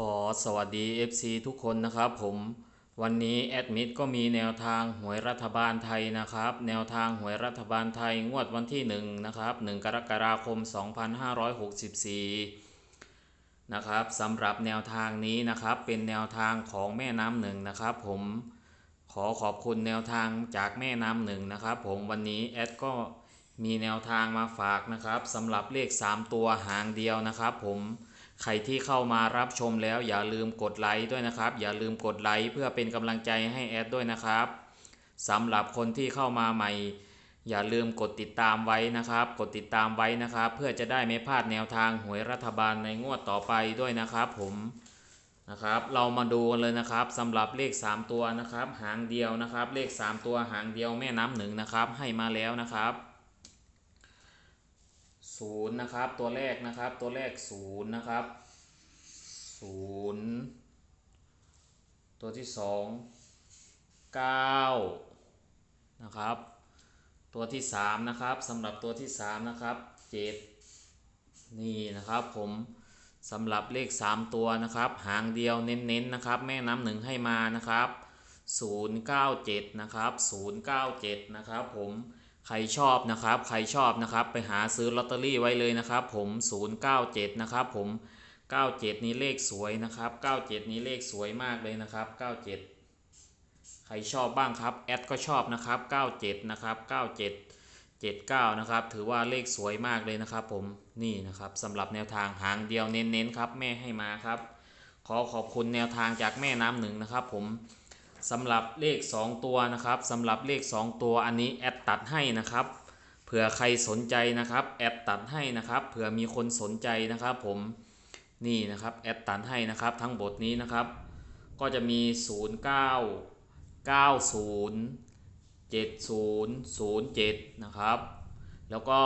ขอสวัสดี FC ทุกคนนะครับผมวันนี้แอดมิดก็มีแนวทางหวยรัฐบาลไทยนะครับ แนวทางหวยรัฐบาลไทยงวดวันที่1นะครับ1กรกฎาคม 2564นะครับสำหรับแนวทางนี้นะครับเป็นแนวทางของแม่น้ำหนึ่งนะครับผมขอขอบคุณแนวทางจากแม่น้ำหนึ่งนะครับผมวันนี้แอดก็มีแนวทางมาฝากนะครับสำหรับเลข 3 ตัวหางเดียวนะครับผม ใครที่เข้ามารับชมแล้วอย่าลืมกดไลค์ด้วยนะครับ อย่าลืมกดไลค์เพื่อเป็นกำลังใจให้แอดด้วยนะครับสำหรับคนที่เข้ามาใหม่ อย่าลืมกดติดตามไว้นะครับ กดติดตามไว้นะครับ เพื่อจะได้ไม่พลาดแนวทางหวยรัฐบาลในงวดต่อไปด้วยนะครับผมนะครับ เรามาดูกันเลยนะครับสำหรับเลข 3 ตัวนะครับ หางเดียวนะครับ เลข 3 ตัวหางเดียวแม่น้ำหนึ่งนะครับ ให้มาแล้วนะครับ ศูนย์นะครับ ตัวแรกนะครับ ตัวแรกศูนย์นะครับศูนย์ตัวที่สองเก้านะครับ ตัวที่สามนะครับสำหรับตัวที่สามนะครับเจ็ดนี่นะครับผมสำหรับเลขสามตัวนะครับ หางเดียวเน้นๆนะครับ แม่น้ำหนึ่งให้มานะครับศูนย์เก้าเจ็ดนะครับศูนย์เก้าเจ็ดนะครับผม ใครชอบนะครับ ใครชอบนะครับ ไปหาซื้อลอตเตอรี่ไว้เลยนะครับ ผมศูนย์เก้าเจ็ดนะครับผมเก้าเจ็ดนี้เลขสวยนะครับเก้าเจ็ดนี้เลขสวยมากเลยนะครับเก้าเจ็ดใครชอบบ้างครับ แอดก็ชอบนะครับ 97 นะครับ 97 79 นะครับ ถือว่าเลขสวยมากเลยนะครับ ผม นี่นะครับสำหรับแนวทางหางเดียวเน้นๆครับ แม่ให้มาครับ ขอขอบคุณแนวทางจากแม่น้ำหนึ่งนะครับ ผม สำหรับเลข 2 ตัวนะครับสำหรับเลข 2 ตัวอันนี้แอดตัดให้นะครับเผื่อใครสนใจนะครับ แอดตัดให้นะครับเผื่อมีคนสนใจนะครับ ผมนี่นะครับแอดตัดให้นะครับ ทั้งบทนี้นะครับ ก็จะมี 09 90 7007 นะครับ แล้วก็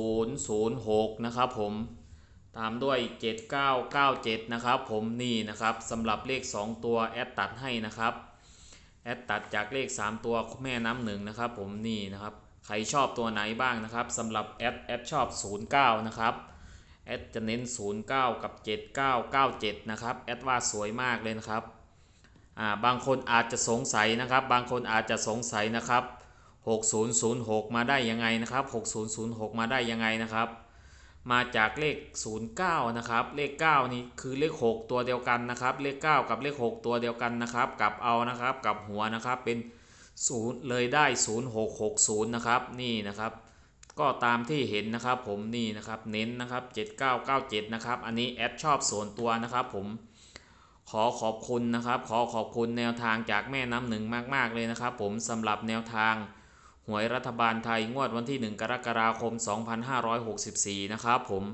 6006 นะครับผม ตามด้วย 7997 นะครับ ผมนี่นะครับสำหรับเลข 2 ตัวแอดตัดให้นะครับแอดตัดจากเลข 3 ตัวแม่น้ำหนึ่งนะครับ ผมนี่นะครับใครชอบตัวไหนบ้างนะครับสำหรับแอดแอดชอบ 09 นะครับแอดจะเน้น 09 กับ 7997 นะครับแอดว่าสวยมากเลยนะครับอ่าบางคนอาจจะสงสัยนะครับ บางคนอาจจะสงสัยนะครับ 6006 มาได้ยังไงนะครับ 6006 มาได้ยังไงนะครับ มาจากเลข 09 นะครับ เลข 9 นี่คือเลข 6 ตัวเดียวกันนะครับ เลข 9 กับเลข 6 ตัวเดียวกันนะครับ กลับเอานะครับ กลับหัวนะครับ เป็น 0 เลยได้ 0660 นะครับ นี่นะครับ ก็ตามที่เห็นนะครับ ผมนี่นะครับ เน้นนะครับ 7997 นะครับ อันนี้แอดชอบส่วนตัวนะครับ ผม ขอขอบคุณนะครับ ขอขอบคุณแนวทางจากแม่น้ำหนึ่งมาก ๆ เลยนะครับ ผมสำหรับแนวทาง วยรัฐบาลไทยงวดวันที่ 1 กรกฎาคม 2564 นะครับผม